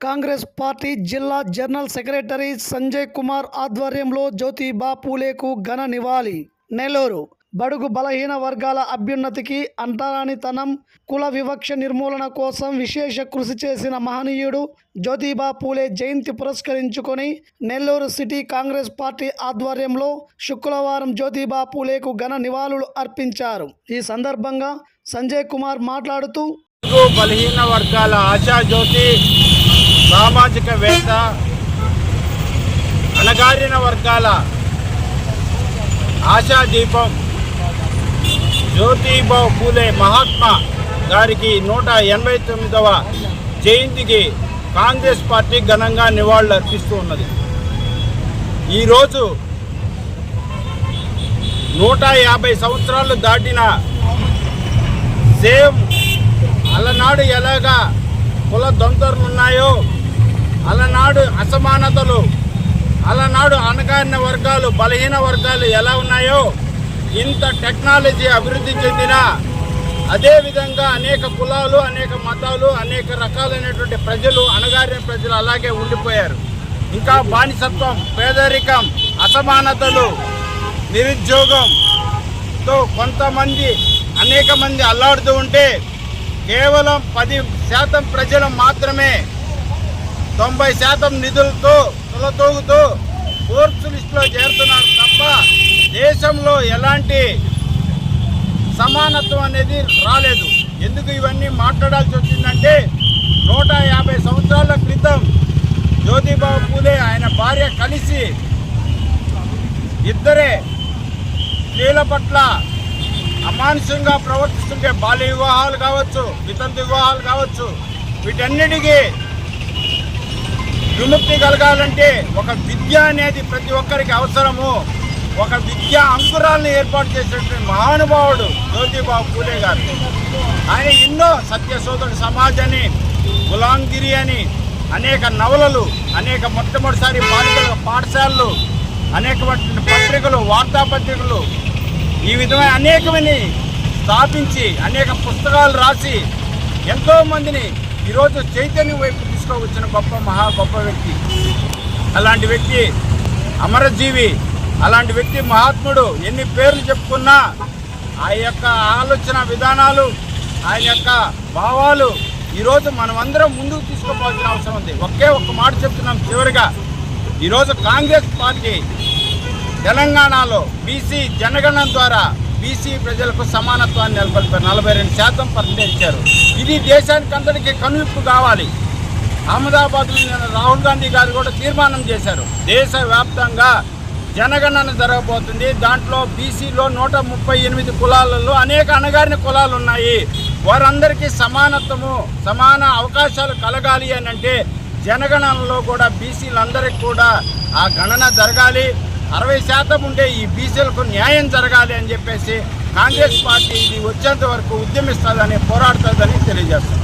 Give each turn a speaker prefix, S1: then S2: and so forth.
S1: Congress party జిల్లా general secretary Sanjay Kumar ఆధ్వర్యంలో జ్యోతిబా పూలేకు ఘన నివాళి. నెల్లూరు బడుగు బలహీన వర్గాల అభ్యున్నతికి అంటరానితనం కుల వివక్ష నిర్మూలన కోసం విశేష కృషి చేసిన మహనీయుడు జ్యోతిబా పూలే జయంతి పురస్కరించుకొని నెల్లూరు సిటీ కాంగ్రెస్ పార్టీ ఆధ్వర్యంలో శుక్రవారం జ్యోతిబా పూలేకు ఘన నివాళులు అర్పించారు. ఈ సందర్భంగా సంజయ్ కుమార్ మాట్లాడుతూ
S2: బలహీన వర్గాల ఆశాజ్యోతి సామాజికవేత్త అణగారిన వర్గాల ఆశాదీపం జ్యోతిబా పూలే మహాత్మా గారికి నూట ఎనభై తొమ్మిదవ జయంతికి కాంగ్రెస్ పార్టీ ఘనంగా నివాళులు అర్పిస్తూ ఉన్నది. ఈరోజు నూట యాభై సంవత్సరాలు దాటిన సేమ్ అలనాడు ఎలాగా కుల దొంతరులు ఉన్నాయో అలనాడు అసమానతలు అలనాడు అణగారిన వర్గాలు బలహీన వర్గాలు ఎలా ఉన్నాయో ఇంత టెక్నాలజీ అభివృద్ధి చెందిన అదేవిధంగా అనేక కులాలు అనేక మతాలు అనేక రకాలైనటువంటి ప్రజలు అణగారిన ప్రజలు అలాగే ఉండిపోయారు. ఇంకా బానిసత్వం పేదరికం అసమానతలు నిరుద్యోగంతో కొంతమంది అనేక మంది అల్లాడుతూ ఉంటే కేవలం పది శాతం ప్రజలు మాత్రమే తొంభై శాతం నిధులతో తులతూగుతూ ఫోర్త్ లిస్టులో చేరుతున్నారు తప్ప దేశంలో ఎలాంటి సమానత్వం అనేది రాలేదు. ఎందుకు ఇవన్నీ మాట్లాడాల్సి వచ్చిందంటే నూట యాభై సంవత్సరాల క్రితం జ్యోతిబాబు పూలే ఆయన భార్య కలిసి ఇద్దరే స్త్రీల పట్ల అమానుషంగా ప్రవర్తిస్తుంటే బాల్య వివాహాలు కావచ్చు వితంతు వివాహాలు కావచ్చు వీటన్నిటికీ విముక్తి కలగాలంటే ఒక విద్య అనేది ప్రతి ఒక్కరికి అవసరము. ఒక విద్యా అంకురాలను ఏర్పాటు చేసినటువంటి మహానుభావుడు జ్యోతిబాబు పూలే గారు. ఆయన ఎన్నో సత్యశోధన సమాజ్ అని గులాంగిరి అని అనేక నవలలు అనేక మొట్టమొదటిసారి బాలికల పాఠశాలలు అనేకమైన పత్రికలు వార్తాపత్రికలు ఈ విధమైన అనేకమని స్థాపించి అనేక పుస్తకాలు రాసి ఎంతోమందిని ఈరోజు చైతన్యం వైపు తీసుకువచ్చిన గొప్ప మహా గొప్ప వ్యక్తి. అలాంటి వ్యక్తి అమరజీవి అలాంటి వ్యక్తి మహాత్ముడు. ఎన్ని పేర్లు చెప్పుకున్నా ఆ యొక్క ఆలోచన విధానాలు ఆయన యొక్క భావాలు ఈరోజు మనమందరం ముందుకు తీసుకోపోవాల్సిన అవసరం ఉంది. ఒకే ఒక్క మాట చెప్తున్నాం చివరిగా. ఈరోజు కాంగ్రెస్ పార్టీ తెలంగాణలో బీసీ జనగణన ద్వారా బీసీ ప్రజలకు సమానత్వాన్ని నెలకొల్పారు. నలభై రెండు శాతం పర్సెంటేజ్ ఇచ్చారు. ఇది దేశానికి అందరికీ కనువిప్పు కావాలి. అహ్మదాబాద్లో నిన్న రాహుల్ గాంధీ గారు కూడా తీర్మానం చేశారు. దేశవ్యాప్తంగా జనగణన జరగబోతుంది. దాంట్లో బీసీలో నూట ముప్పై ఎనిమిది కులాలలో అనేక అణగారిన కులాలు ఉన్నాయి. వారందరికీ సమానత్వము సమాన అవకాశాలు కలగాలి అని అంటే జనగణనలో కూడా బీసీలందరికీ కూడా ఆ గణన జరగాలి. అరవై శాతం ఉండే ఈ బీసీలకు న్యాయం జరగాలి అని చెప్పేసి కాంగ్రెస్ పార్టీ ఇది వచ్చేంత వరకు ఉద్యమిస్తుందని పోరాడుతుందని తెలియజేస్తుంది.